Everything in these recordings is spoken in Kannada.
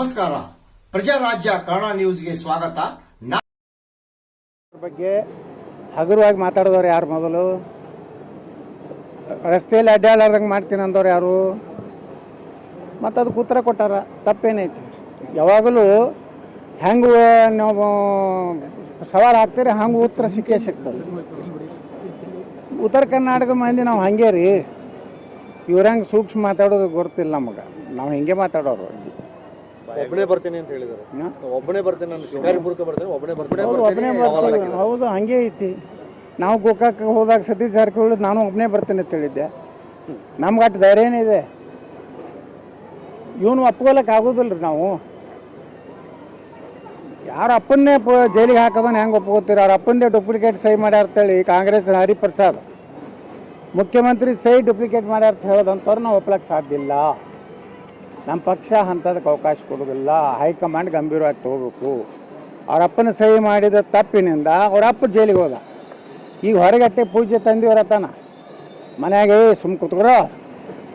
ನಮಸ್ಕಾರ. ಪ್ರಜಾರಾಜ್ಯ ಕನ್ನಡ ನ್ಯೂಸ್ಗೆ ಸ್ವಾಗತ. ಬಗ್ಗೆ ಹಗುರವಾಗಿ ಮಾತಾಡಿದವ್ರು ಯಾರು ಮೊದಲು? ರಸ್ತೆಯಲ್ಲಿ ಅಡ್ಡಾಡ್ಲಾರ್ದಂಗೆ ಮಾಡ್ತೀನಿ ಅಂದವ್ರು ಯಾರು? ಮತ್ತು ಅದಕ್ಕೆ ಉತ್ತರ ಕೊಟ್ಟಾರ. ತಪ್ಪೇನೈತಿ? ಯಾವಾಗಲೂ ಹೆಂಗೆ ನಾವು ಸವಾಲು ಹಾಕ್ತೀರಿ ಹಂಗೆ ಉತ್ತರ ಸಿಕ್ಕೇ ಸಿಗ್ತದೆ. ಉತ್ತರ ಕರ್ನಾಟಕದ ಮಂದಿ ನಾವು ಹಂಗೆ ರೀ ಇವ್ರಂಗೆ ಸೂಕ್ಷ್ಮ ಮಾತಾಡೋದು ಗೊತ್ತಿಲ್ಲ ನಮಗೆ. ನಾವು ಹಿಂಗೆ ಮಾತಾಡೋರು. ಒಬ್ಬನೇ ಬರ್ತೀನಿ ಅಂತ ಹೇಳಿದ್ದಾರೆ. ಹಾ? ಒಬ್ಬನೇ ಬರ್ತೀನಿ ನಾನು ಶಿಕಾರಿಪುರಕ್ಕೆ ಬರ್ತೀನಿ ಒಬ್ಬನೇ ಬರ್ತೀನಿ ಹೌದು ಹಂಗೆ ಐತಿ. ನಾವು ಗೋಕಾಕ್ ಹೋದಾಗ ಸತೀಶ್ ಜಾರಕಿಹೊಳಿ ನಾನು ಒಬ್ಬನೇ ಬರ್ತೀನಿ ಅಂತ ಹೇಳಿದ್ದೆ. ನಮ್ಗೆ ಅಟ್ ಧೈರ್ಯ ಏನಿದೆ ಇವನು ಒಪ್ಕೊಳಕ್ಕೆ ಆಗೋದಿಲ್ಲ ರೀ ನಾವು. ಯಾರ ಅಪ್ಪನ್ನೇ ಪ ಜೈಲಿಗೆ ಹಾಕೋದನ್ನ ಹೆಂಗೆ ಒಪ್ಕೋತೀರಿ? ಅವ್ರ ಅಪ್ಪಂದೇ ಡೂಪ್ಲಿಕೇಟ್ ಸಹಿ ಮಾಡ್ಯಾರ ಅಂತೇಳಿ ಕಾಂಗ್ರೆಸ್ ಹರಿಪ್ರಸಾದ್. ಮುಖ್ಯಮಂತ್ರಿ ಸಹಿ ಡೂಪ್ಲಿಕೇಟ್ ಮಾಡ್ಯಾರ ಅಂತ ಹೇಳೋದಂಥವ್ರು ನಾವು ಒಪ್ಲಕ್ಕೆ ಸಾಧ್ಯ ಇಲ್ಲ. ನಮ್ಮ ಪಕ್ಷ ಅಂಥದಕ್ಕೆ ಅವಕಾಶ ಕೊಡೋದಿಲ್ಲ. ಹೈಕಮಾಂಡ್ ಗಂಭೀರವಾಗಿ ತಗೋಬೇಕು. ಅವ್ರ ಅಪ್ಪನ ಸಹಿ ಮಾಡಿದ ತಪ್ಪಿನಿಂದ ಅವ್ರ ಅಪ್ಪ ಜೈಲಿಗೆ ಹೋದ. ಈಗ ಹೊರಗಟ್ಟೆ ಪೂಜೆ ತಂದಿವರ ತಾನ ಮನೆಯಾಗೆ ಸುಮ್ ಕೂತ್ಕೊಡ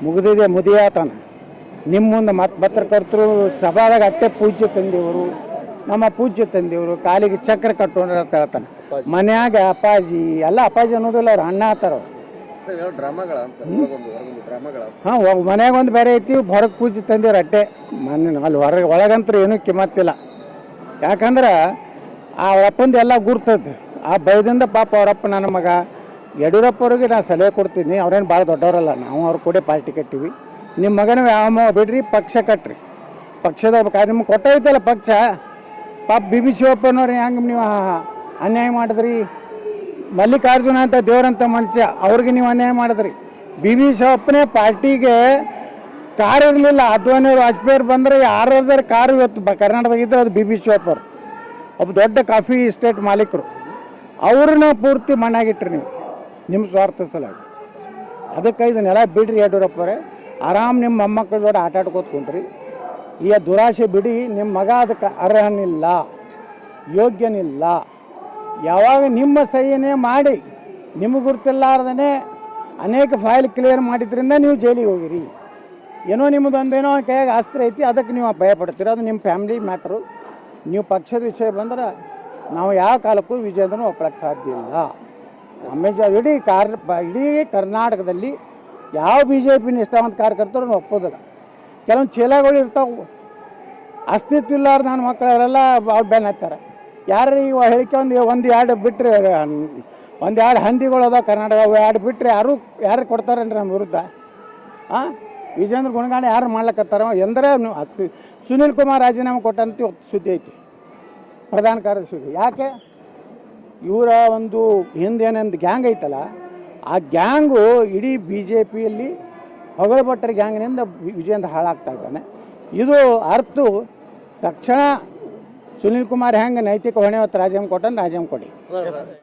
ಮುಗಿದಿದೆ ಮುದಿಯಾತನ ನಿಮ್ಮ ಮುಂದೆ ಮತ್ತೆ ಪತ್ರಕರ್ತರು ಸಭಾದಾಗ ಅಟ್ಟೆ ಪೂಜ್ಯ ತಂದಿವರು. ನಮ್ಮ ಪೂಜ್ಯ ತಂದಿವರು. ಕಾಲಿಗೆ ಚಕ್ರ ಕಟ್ಟೋಣ ಅಂತ ಹೇಳ್ತಾನೆ ಮನ್ಯಾಗ ಅಪ್ಪಾಜಿ, ಎಲ್ಲ ಅಪ್ಪಾಜಿ ಅನ್ನೋದಿಲ್ಲ ಅವ್ರು, ಅಣ್ಣ ಆತಾರ ಹಾಂ ಮನ್ಯಾಗ ಒಂದು ಬೇರೆ ಐತಿ, ಹೊರಗ್ ಪೂಜೆ ತಂದಿರ ಅಟ್ಟೆ. ಮನೆ ಅಲ್ಲಿ ಹೊರಗೆ, ಒಳಗಂತೂ ಏನೂ ಕಿಮ್ಮತ್ತಿಲ್ಲ. ಯಾಕಂದ್ರೆ ಆ ಅಪ್ಪಂದು ಎಲ್ಲ ಗುರ್ತದ ಆ ಭಯದಿಂದ ಪಾಪ ಅವರಪ್ಪ ನನ್ನ ಮಗ ಯಡಿಯೂರಪ್ಪ ಅವ್ರಿಗೆ ನಾನು ಸಲಹೆ ಕೊಡ್ತೀನಿ, ಅವ್ರೇನು ಭಾಳ ದೊಡ್ಡವರಲ್ಲ, ನಾವು ಅವ್ರ ಕೂಡ ಪಾರ್ಟಿ ಕಟ್ಟಿವಿ. ನಿಮ್ಮ ಮಗನ ಯಾವ ಬಿಡ್ರಿ, ಪಕ್ಷ ಕಟ್ರಿ. ಪಕ್ಷದ ನಿಮ್ಗೆ ಕೊಟ್ಟೈತಲ್ಲ ಪಕ್ಷ. ಪಾಪ ಬಿ ಬಿ ಶಿವಪ್ಪನವ್ರು, ಹೆಂಗೆ ನೀವು ಅನ್ಯಾಯ ಮಾಡಿದ್ರಿ? ಮಲ್ಲಿಕಾರ್ಜುನ ಅಂತ ದೇವರಂತ ಮನುಷ್ಯ, ಅವ್ರಿಗೆ ನೀವು ಅನ್ಯಾಯ ಮಾಡಿದ್ರಿ. ಬಿ ವಿ ಶಿವಪ್ಪನೇ ಪಾರ್ಟಿಗೆ ಕಾರ್ ಇರಲಿಲ್ಲ, ಅದ್ವಾನಿ ವಾಜಪೇಯಿ ಬಂದರೆ ಯಾರಾದ್ರೆ ಕಾರು ಇವತ್ತು ಬ ಕರ್ನಾಟಕದಾಗ ಇದ್ರೆ ಅದು ಬಿ ಬಿ ಶೋಪರ್ ಒಬ್ಬ ದೊಡ್ಡ ಕಾಫಿ ಎಸ್ಟೇಟ್ ಮಾಲೀಕರು. ಅವ್ರನ್ನ ಪೂರ್ತಿ ಮಣ್ಣಾಗಿಟ್ರಿ ನೀವು ನಿಮ್ಮ ಸ್ವಾರ್ಥ ಸಲಾಗಿ ಅದಕ್ಕೆ ಇದನ್ನೆಲ್ಲ ಬಿಡ್ರಿ ಯಡಿಯೂರಪ್ಪರೇ ಆರಾಮ್ ನಿಮ್ಮ ಮೊಮ್ಮಕ್ಕಳ ಜೊತೆ ಆಟ ಆಡ್ಕೋತ್ಕೊಂಡ್ರಿ ಈ ದುರಾಸೆ ಬಿಡಿ ನಿಮ್ಮ ಮಗ ಅದಕ್ಕೆ ಅರ್ಹನಿಲ್ಲ, ಯೋಗ್ಯನಿಲ್ಲ. ಯಾವಾಗ ನಿಮ್ಮ ಸಹಿನೇ ಮಾಡಿ ನಿಮಗೆ ಗುರುತಿಲ್ಲಾರ್ದೇ ಅನೇಕ ಫೈಲ್ ಕ್ಲಿಯರ್ ಮಾಡಿದ್ರಿಂದ ನೀವು ಜೈಲಿಗೆ ಹೋಗಿರಿ. ಏನೋ ನಿಮ್ಮದು ಒಂದೇನೋ ಕೈಯಾಗ ಆಸ್ತಿ ಐತಿ, ಅದಕ್ಕೆ ನೀವು ಭಯ ಪಡ್ತೀರ ಅದು ನಿಮ್ಮ ಫ್ಯಾಮಿಲಿ ಮ್ಯಾಟ್ರು. ನೀವು ಪಕ್ಷದ ವಿಷಯ ಬಂದ್ರೆ ನಾವು ಯಾವ ಕಾಲಕ್ಕೂ ವಿಜೇಂದ್ರನೂ ಒಪ್ಪಳಕ್ಕೆ ಸಾಧ್ಯ ಇಲ್ಲ. ಅಮೇಜ ಇಡೀ ಕಾರ್, ಇಡೀ ಕರ್ನಾಟಕದಲ್ಲಿ ಯಾವ ಬಿ ಜೆ ಪಿನ ಇಷ್ಟವಂತ ಕಾರ್ಯಕರ್ತರು ಒಪ್ಪೋದಿಲ್ಲ. ಕೆಲವೊಂದು ಚೀಲಗಳು ಇರ್ತಾವೆ. ಅಸ್ತಿತ್ವ ಇಲ್ಲಾರ ನನ್ನ ಮಕ್ಕಳವರೆಲ್ಲ ಅವ್ರು ಹತ್ತಾರೆ ಯಾರು ಈಗ ಹೇಳಿಕೆ ಒಂದು ಎರಡು ಬಿಟ್ಟರೆ ಒಂದು ಎರಡು ಹಂದಿಗಳು ಅದಾವ ಕರ್ನಾಟಕ ಎರಡು ಬಿಟ್ಟರೆ ಯಾರು ಯಾರು ಕೊಡ್ತಾರೇನ್ರಿ ನಮ್ಮ ವಿರುದ್ಧ? ಹಾಂ ವಿಜೇಂದ್ರ ಗುಣಗಾಣ ಯಾರು ಮಾಡ್ಲಕತ್ತಾರ? ಎಂದರೆ ಸುನೀಲ್ ಕುಮಾರ್ ರಾಜೀನಾಮೆ ಕೊಟ್ಟಂತ ಸುದ್ದಿ ಐತಿ. ಪ್ರಧಾನ ಕಾರ್ಯದರ್ಶಿ ಯಾಕೆ? ಇವರ ಒಂದು ಹಿಂದೇನೊಂದು ಗ್ಯಾಂಗ್ ಐತಲ್ಲ, ಆ ಗ್ಯಾಂಗು ಇಡೀ ಬಿ ಜೆ ಪಿಯಲ್ಲಿ ಹೊಗಳಭಟ್ಟರ ಗ್ಯಾಂಗ್ನಿಂದ ವಿಜೇಂದ್ರ ಹಾಳಾಗ್ತಾ ಇದ್ದಾನೆ. ಇದು ಅರ್ಥ ತಕ್ಷಣ ಸುನೀಲ್ ಕುಮಾರ್ ಹೆಂಗೆ ನೈತಿಕ ಹೊಣೆ ಹೊತ್ತು ರಾಜೀನಾಮೆ ಕೊಟ್ಟನ್ ರಾಜೀನಾಮೆ ಕೊಡಿ.